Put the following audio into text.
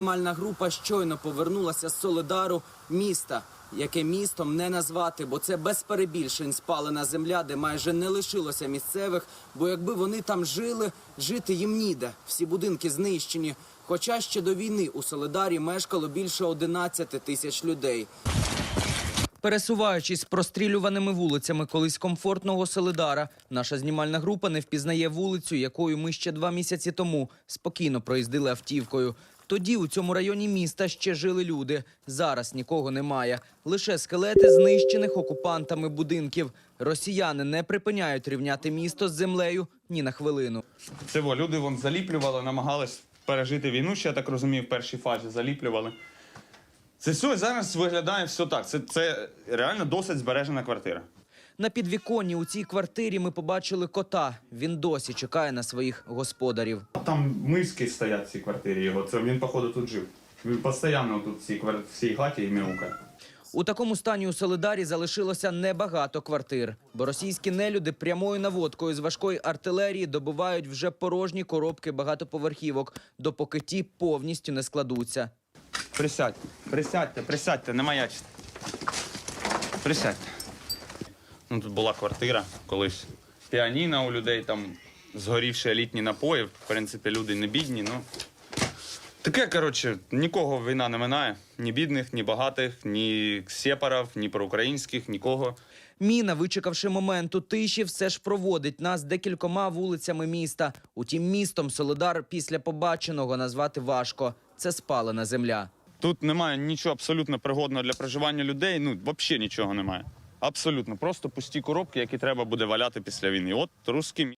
Знімальна група щойно повернулася з Солидару міста, яке містом не назвати, бо це без перебільшень спалена земля, де майже не лишилося місцевих. Бо якби вони там жили, жити їм ніде. Всі будинки знищені. Хоча ще до війни у Солидарі мешкало більше 11 тисяч людей. Пересуваючись прострілюваними вулицями колись комфортного Солидара, наша знімальна група не впізнає вулицю, якою ми ще два місяці тому спокійно проїздили автівкою. Тоді у цьому районі міста ще жили люди. Зараз нікого немає. Лише скелети знищених окупантами будинків. Росіяни не припиняють рівняти місто з землею ні на хвилину. Це во, люди вон заліплювали, намагались пережити війну, ще я так розумію, в першій фазі заліплювали. Це все зараз виглядає все так. Це, це реально досить збережена квартира. На підвіконні у цій квартирі ми побачили кота. Він досі чекає на своїх господарів. Там миски стоять в цій квартирі його. Це він, походу, тут жив. Він постійно тут в цій, квар... в цій хаті і мяукає. У такому стані у Солидарі залишилося небагато квартир, бо російські нелюди прямою наводкою з важкої артилерії добувають вже порожні коробки багатоповерхівок, допоки ті повністю не складуться. Присядьте, присядьте, присядьте, не маячте. Присядьте. Ну, тут була квартира колись. Піаніно у людей, там згорівші літні напої. В принципі, люди не бідні. Ну. Таке, коротше, нікого війна не минає. Ні бідних, ні багатих, ні сепарів, ні проукраїнських, нікого. Міна, вичекавши моменту тиші, все ж проводить нас декількома вулицями міста. Утім, містом Солидар після побаченого назвати важко. Це спалена земля. Тут немає нічого абсолютно пригодного для проживання людей. Ну, взагалі нічого немає. Абсолютно. Просто пусті коробки, які треба буде валяти після війни. От русський